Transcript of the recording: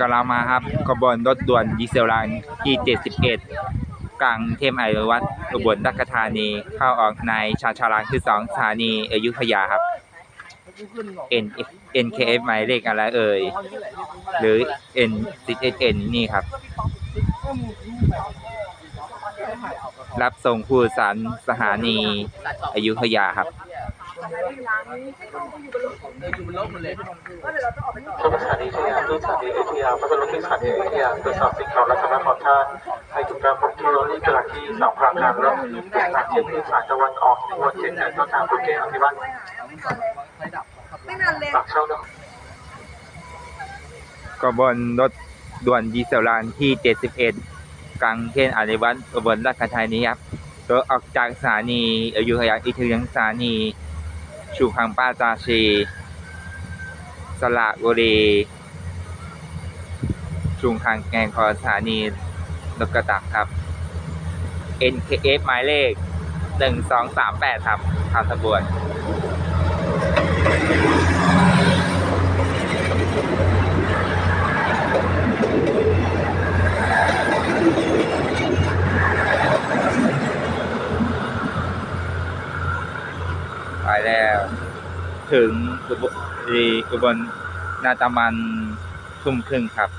กำลังมาครับขบวนรถด่วนดีเซลรางที่ 71 กลางเทมไอวัดอุบลราชธานีเข้าออกในชาชาลาคือ2สถานีอยุธยาครับ N NKF หมายเลขอะไรเอ่ย หรือ N 10 N นี่ครับ รับส่งผู้โดสารสถานีอยุธยาครับ ทุกสถานีที่ยาทุกสถานีเอทียาพัทลุที่สถานีเอทียตรวจสอบสิ่งของและสำนักของชาติให้ทุกการพบที่รถที่กระที่สองพลังงานและสถานที่ที่สายตะวันออกที่วันเจ็ดแดนต้นทางโปรเกอธิวัตไม่นานเลยปากช่องนครขบวนรถด่วนดีเซลรางที่ 71 กลางเทนอาริวัตอุบลราชธานีครับรถออกจากสถานีอยุธยาอีกถึงสถานี ชูพังป้าจาชี สระบุรี ชุมทางแกงคอสถานีนกกระตักครับ NKF หมายเลข 1238 ครับทางตำรวน ไปแล้ว ถึงอุบลนาตามันทุ่มครึ่งครับ